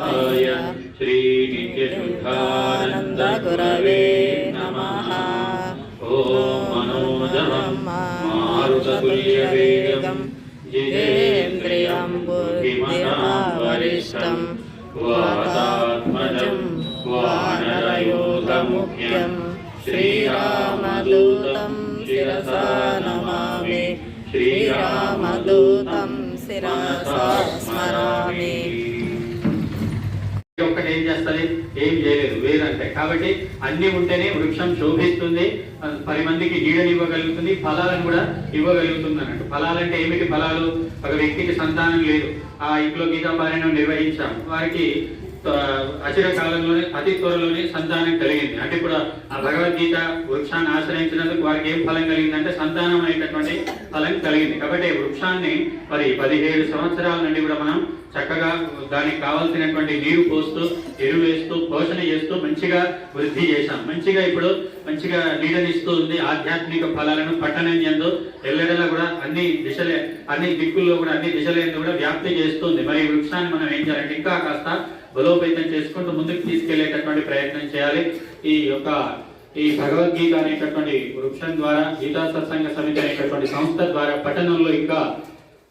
श्रीनित्यशुद्धानन्दगुरवे नमः ॐ मनोजवं मारुततुल्यवेगं जितेन्द्रियं बुद्धिमहावरिष्ठं वातात्मजं वानरयोधमुख्यं श्रीरामदूतं शिरसा नमामि श्रीरामदूतं शिरसा स्मरामि ఏం చేస్తుంది? ఏం చేయలేదు. వేరంటే. కాబట్టి అన్ని ఉంటేనే వృక్షం శోభిస్తుంది పది మందికి నీడని ఇవ్వగలుగుతుంది ఫలాలను కూడా ఇవ్వగలుగుతుంది అన్నట్టు. ఫలాలంటే ఏమిటి ఫలాలు? ఒక వ్యక్తికి సంతానం లేదు. ఆ ఇంట్లో గీతా పారాయణం నిర్వహించాం. వారికి అచిర కాలంలోనే అతి త్వరలోనే సంతానం కలిగింది. అంటే ఇప్పుడు ఆ భగవద్గీత వృక్షాన్ని ఆశ్రయించినందుకు వారికి ఏం ఫలం కలిగిందంటే సంతానం అనేటటువంటి ఫలం కలిగింది. కాబట్టి వృక్షాన్ని మరి పదిహేడు సంవత్సరాల నుండి కూడా మనం చక్కగా దానికి కావాల్సినటువంటి నీరు పోస్తూ ఎరువు వేస్తూ పోషణ చేస్తూ మంచిగా వృద్ధి చేశాం. మంచిగా ఇప్పుడు మంచిగా నీడనిస్తూ ఉంది ఆధ్యాత్మిక ఫలాలను పట్టణం ఎందు ఎల్లడలా కూడా అన్ని దిశలే అన్ని దిక్కుల్లో కూడా అన్ని దిశలందు కూడా వ్యాప్తి చేస్తుంది. మరి ఈ వృక్షాన్ని మనం ఏం చేయాలంటే ఇంకా కాస్త బలోపేతం చేసుకుంటూ ముందుకు తీసుకెళ్ళేటటువంటి ప్రయత్నం చేయాలి. ఈ యొక్క ఈ భగవద్గీత అనేటటువంటి వృక్షం ద్వారా గీతా సత్సంగ సమితి అనేటటువంటి సంస్థ ద్వారా పట్టణంలో ఇంకా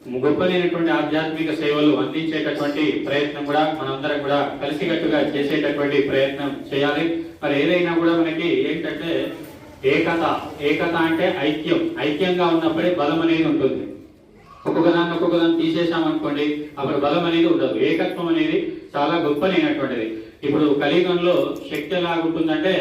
గొప్పలేనటువంటి ఆధ్యాత్మిక సేవలు అందించేటటువంటి ప్రయత్నం కూడా మనందరం కూడా కలిసికట్టుగా చేసేటటువంటి ప్రయత్నం చేయాలి. మరి ఏదైనా కూడా మనకి ఏంటంటే ఏకత ఏకత అంటే ఐక్యం ఐక్యంగా ఉన్నప్పుడే బలం అనేది ఉంటుంది. ఒక్కొక్క దాన్ని ఒక్కొక్క దాన్ని అప్పుడు బలం అనేది ఉండదు. ఏకత్వం అనేది చాలా గొప్పనైనటువంటిది ఇప్పుడు కలియుగంలో శక్తి ఎలాగుంటుందంటే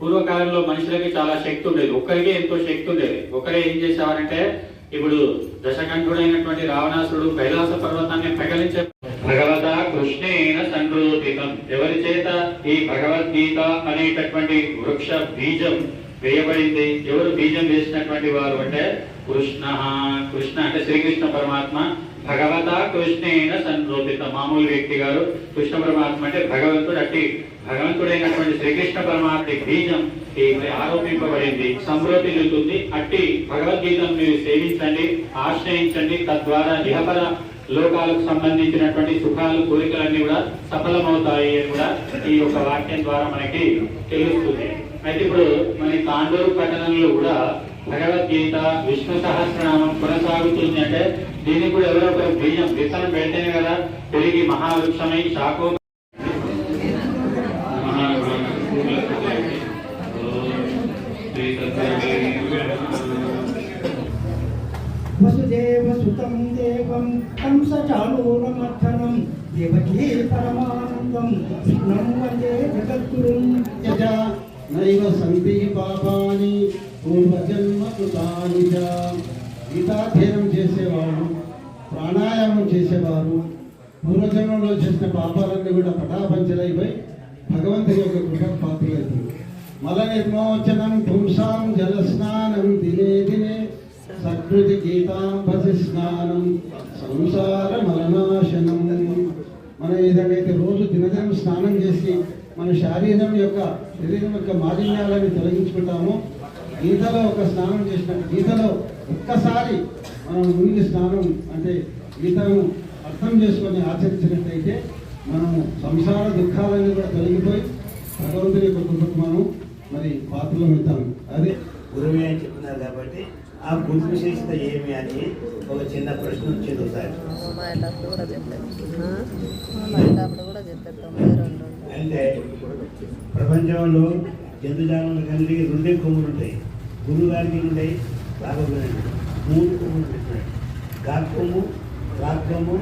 పూర్వకాలంలో మనుషులకి చాలా శక్తి ఉండేది. ఒక్కరికే ఎంతో శక్తి ఉండేది. ఒకరే ఏం చేసేవారంటే ఇప్పుడు దశకంఠుడైనటువంటి రావణాసురుడు కైలాస పర్వతాన్ని పగలించే భగవత కృష్ణేన సంరోపితం. ఎవరి చేత? ఈ భగవద్గీత అనేటటువంటి వృక్ష బీజం వేయబడింది. ఎవరు బీజం వేసినటువంటి వారు అంటే కృష్ణ కృష్ణ అంటే శ్రీకృష్ణ పరమాత్మ భగవత కృష్ణేన సంరూపిత మామూలు వ్యక్తి గారు. కృష్ణ పరమాత్మ అంటే భగవంతుడు అట్టి భగవంతుడైనటువంటి శ్రీకృష్ణ పరమాత్మ బీజం ఆరోపింపబడింది. ఆరోపింపబడింది సంరోపిల్లుతుంది అట్టి భగవద్గీతను మీరు సేవించండి ఆశ్రయించండి. తద్వారా ఇహపర లోకాలకు సంబంధించినటువంటి సుఖాలు కోరికలన్నీ కూడా సఫలమవుతాయి అని కూడా ఈ యొక్క వాక్యం ద్వారా మనకి తెలుస్తుంది. అయితే ఇప్పుడు మన తాండూరు పట్టణంలో కూడా భగవద్గీత విష్ణు సహస్రనామం కొనసాగుతుంది అంటే దీనికి కూడా ఎవరో ఒకరు బియ్యం విత్తనం పెడితేనే కదా పెరిగి మహావృక్షమై శాఖో వసుదేవసుతం దేవం కంసచాణూరమర్థనం దేవకీ పరమానందం కృష్ణం వందే జగత్ నైవ సంతి పాపాని పూర్వజన్మ కృతాని గీతాధ్యయనం చేసేవారు ప్రాణాయామం చేసేవారు పూర్వజన్మలో చేసిన పాపాలన్నీ కూడా పటాపంచలైపోయి భగవంతుని యొక్క కృప పాత్రలైపోయి. మల నిర్మోచనం పుంసాం జలస్నానం దినే దినే సకృతి గీతాంబసి స్నానం సంసార మలనాశనం మనం ఏదైతే రోజు దినదినం స్నానం చేసి మన శారీరం యొక్క శరీరం యొక్క మాలిన్యాలని తొలగించుకుంటామో. గీతలో ఒక స్నానం చేసిన గీతలో ఒక్కసారి మనం మునిగి స్నానం అంటే గీతను అర్థం చేసుకొని ఆచరించినట్టయితే మనము సంసార దుఃఖాలన్నీ కూడా తొలగిపోయి భగవంతుని యొక్క కృపకు మనం మరి పాత్రలు అవుతాం అదే? గురువే అని చెప్తున్నారు కాబట్టి ఆ గురు విశేషత ఏమి అని ఒక చిన్న ప్రశ్న వచ్చింది ఒకసారి. అంటే ప్రపంచంలో జంతుజాలంలో కలిగి రెండే కొమ్ములు ఉంటాయి. గురువు గారికి ఉంటాయి రాఘవునికి మూడు కొమ్ములు పెట్టాడు గాక్ కొమ్ము రాక్ కొమ్ము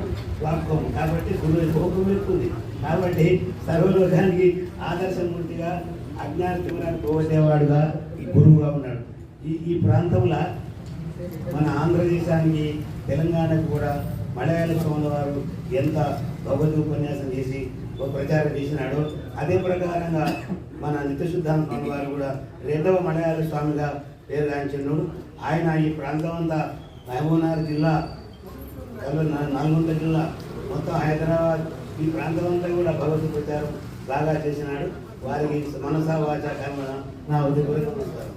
వాక్ కొమ్ము. కాబట్టి గురువు కొమ్ము ఎక్కుంది కాబట్టి సర్వలోకానికి ఆదర్శమూర్తిగా అజ్ఞాన పోగొట్టేవాడుగా ఈ గురువుగా ఉన్నాడు. ఈ ఈ ప్రాంతంలో మన ఆంధ్రదేశానికి తెలంగాణకు కూడా మలయాళ స్వామి వారు ఎంత భగవద్ ఉపన్యాసం చేసి ఒక ప్రచారం చేసినాడో అదే ప్రకారంగా మన నిత్యశుద్ధాంత స్వామి వారు కూడా రెండవ మలయాళ స్వామిగా పేరు పేరుగాంచినాడు ఆయన ఈ ప్రాంతం అంతా మహబూబ్నగర్ జిల్లా నల్గొండ జిల్లా మొత్తం హైదరాబాద్ ఈ ప్రాంతం అంతా కూడా భగవద్ ప్రచారం బాగా చేసినాడు. వారికి మనసా వాచ కర్మ నా ఉదయపూర్వక నమస్కారం.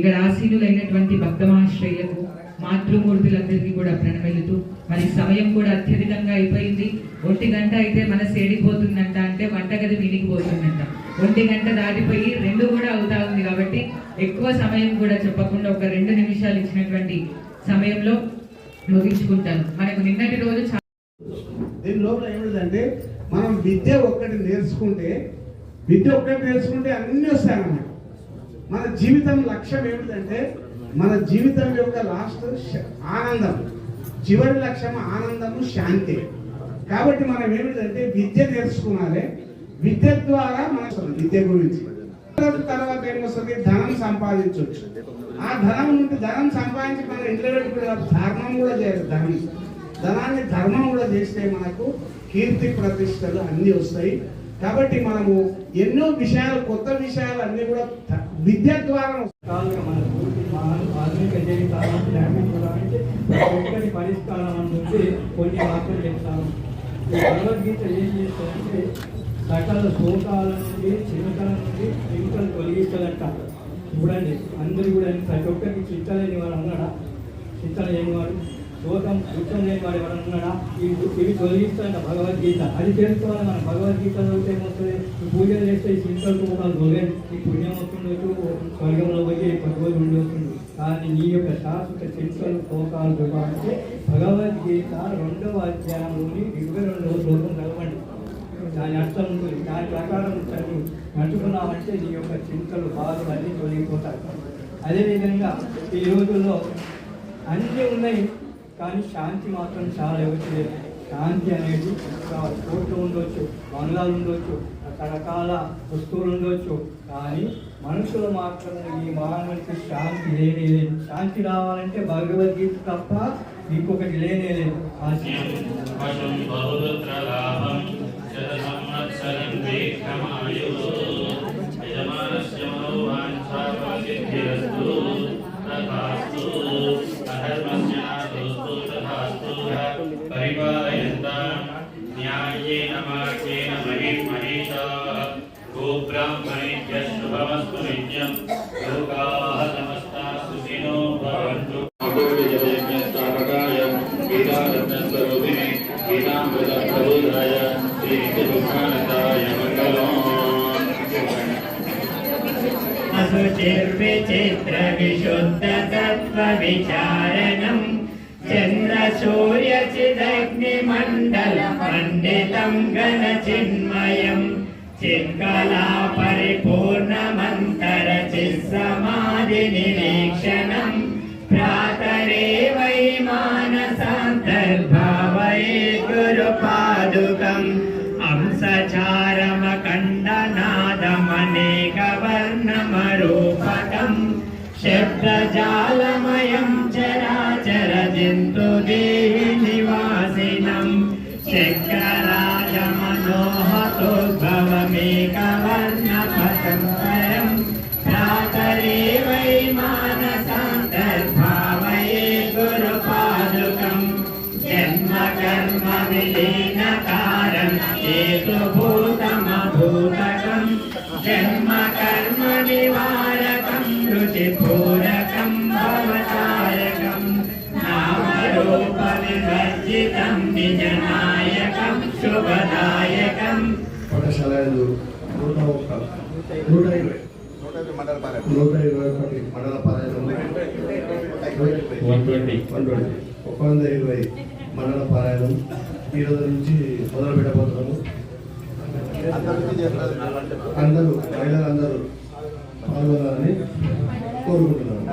ఇక్కడ భక్త మహాశ్రయులకు మాతృమూర్తులందరికీ కూడా ప్రణమెలుతూ మరి సమయం కూడా అత్యధికంగా అయిపోయింది. ఒంటి గంట అయితే మనసు ఏడిపోతుందంట అంటే వంటగది వినిగిపోతుందంట ఒంటి గంట దాటిపోయి రెండు కూడా అవుతా ఉంది కాబట్టి ఎక్కువ సమయం కూడా చెప్పకుండా ఒక రెండు నిమిషాలు ఇచ్చినటువంటి సమయంలో ముగించుకుంటాను. మనకు నిన్నటి రోజు దీని లోపల ఏమిటంటే మనం విద్య ఒక్కటి నేర్చుకుంటే విద్య ఒక్కటి నేర్చుకుంటే అన్ని వస్తాయన్నమాట. మన జీవితం లక్ష్యం ఏమిటంటే మన జీవితం యొక్క లాస్ట్ ఆనందం. చివరి లక్ష్యం ఆనందము శాంతి. కాబట్టి మనం ఏమిటంటే విద్య నేర్చుకోవాలి విద్య ద్వారా మన విద్య గురించి. తర్వాత ఏమొస్తుంది ధనం సంపాదించవచ్చు. ఆ ధనం నుండి ధనం సంపాదించి మన ఇంట్లో పెట్టుకునే ధర్మం కూడా చేయాలి ధనం. ధనాన్ని ధర్మం కూడా చేస్తే మనకు కీర్తి ప్రతిష్టలు అన్నీ వస్తాయి. కాబట్టి మనము ఎన్నో విషయాలు కొత్త విషయాలు అన్నీ కూడా త- విద్య ద్వారా వస్తాయి. కాలుగా మన పూర్తి మా- ఆధునిక జీవితాలను ధ్యానించడానికి ఒక్కటి పరిష్కారం నుంచి కొన్ని వార్తలు చెప్తాను ఈ భగవద్గీత ఏం చేస్తుందంటే సకల శోకాల నుండి చిన్నతల నుండి చింతలు తొలగిస్తుందంట చూడండి అందరూ కూడా ప్రతి ఒక్కరికి చింత వారు వాడు ఉన్నాడా చింత లేని దుఃఖం లేని వాడు ఎవరు ఉన్నాడా? ఇవి ఇవి భగవద్గీత. అది తెలుసుకోవాలి మనం. భగవద్గీత చదివితే ఏమొస్తుంది? పూజలు చేస్తే ఈ చింతలు శోకాలు తొలగండి ఈ పుణ్యం వస్తుండొచ్చు స్వర్గంలో పోయి పది ఉండొస్తుంది కానీ నీ యొక్క శాశ్వత చింతలు శోకాలు అంటే భగవద్గీత రెండవ అధ్యాయంలోని ఇరవై రెండవ శ్లోకం చదవండి. దాని అర్థం ఉంటుంది. దాని ప్రకారం చదువు. నడుచుకున్నామంటే నీ యొక్క చింతలు బాధలు అన్నీ తొలగిపోతాయి. అదేవిధంగా ఈ రోజుల్లో అన్నీ ఉన్నాయి. కానీ శాంతి మాత్రం చాలా ఇవ్వట్లేదు. శాంతి అనేది కోట్లు ఉండొచ్చు బంగ్లాలు ఉండొచ్చు రకరకాల వస్తువులు ఉండొచ్చు. కానీ మనుషులు మాత్రం ఈ మానవుడికి శాంతి లేనే లేదు. శాంతి రావాలంటే భగవద్గీత తప్ప ఇంకొకటి లేనే లేదు. असुचिर्विचित्रविशुद्धतत्त्वविचारणम् चन्द्रसूर्यचिदग्निमण्डलमण्डितं गणचिन्मयम् चित्कलापरिपूर्णमन्तरचित्समाधिनिरीक्षणम् प्रातरे वै मानसान्तर्भावये गुरुपादुकम् अंसचारमकण्डनादमनेकवर्णमरूपकम् शब्दजालमयं चराचरजन्तु देहिनिवासिनं। शङ्कराजमनोहतोद्भवमेकवर्णपतङ्तरे वै मानसान्तर्भावये गुरुपादुकं। जन्मकर्मविलीनकारं हेतुभूतमभूतकं। जन्म నిర్ణాయకం శుభదాయకం పాఠశాలలు నూట ఒక్క నూట ఇరవై నూట ఇరవై ఒకటి. మండల పారాయణం. One twenty. One twenty. ఒక వంద ఇరవై మండల పారాయణం. రోజు నుంచి మొదలు పెట్టబోతున్నాము. అందరూ మహిళలందరూ పాల్గొనాలని కోరుకుంటున్నాను